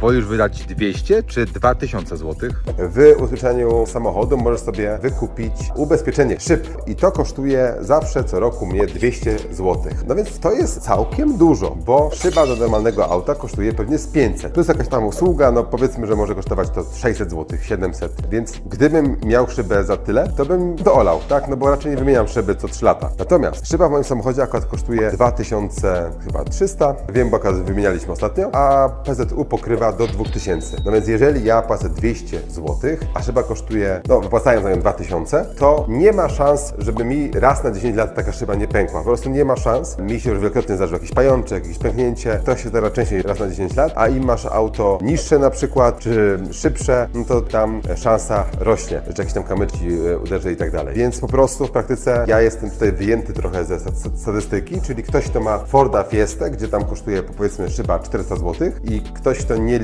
Wolisz wydać 200 czy 2000 zł? W ubezpieczeniu samochodu możesz sobie wykupić ubezpieczenie szyb i to kosztuje zawsze co roku mnie 200 zł. No więc to jest całkiem dużo, bo szyba do normalnego auta kosztuje pewnie z 500. Plus jakaś tam usługa, no powiedzmy, że może kosztować to 600 zł, 700. Więc gdybym miał szybę za tyle, to bym to olał, tak? No bo raczej nie wymieniam szyby co 3 lata. Natomiast szyba w moim samochodzie akurat kosztuje 2000 chyba 300. Wiem, bo akurat wymienialiśmy ostatnio, a PZU pokrywa do 2000. No więc jeżeli ja płacę 200 zł, a szyba kosztuje, no wypłacając na nią 2000, to nie ma szans, żeby mi raz na 10 lat taka szyba nie pękła. Po prostu nie ma szans. Mi się już wielokrotnie zdarzył jakiś pajączek, jakieś pęknięcie. To się zdarza częściej raz na 10 lat, a im masz auto niższe na przykład, czy szybsze, no to tam szansa rośnie, że jakiś tam kamycz ci e, uderzy i tak dalej. Więc po prostu w praktyce ja jestem tutaj wyjęty trochę ze sta- statystyki, czyli ktoś, kto ma Forda Fiesta, gdzie tam kosztuje powiedzmy szyba 400 zł i ktoś, kto nie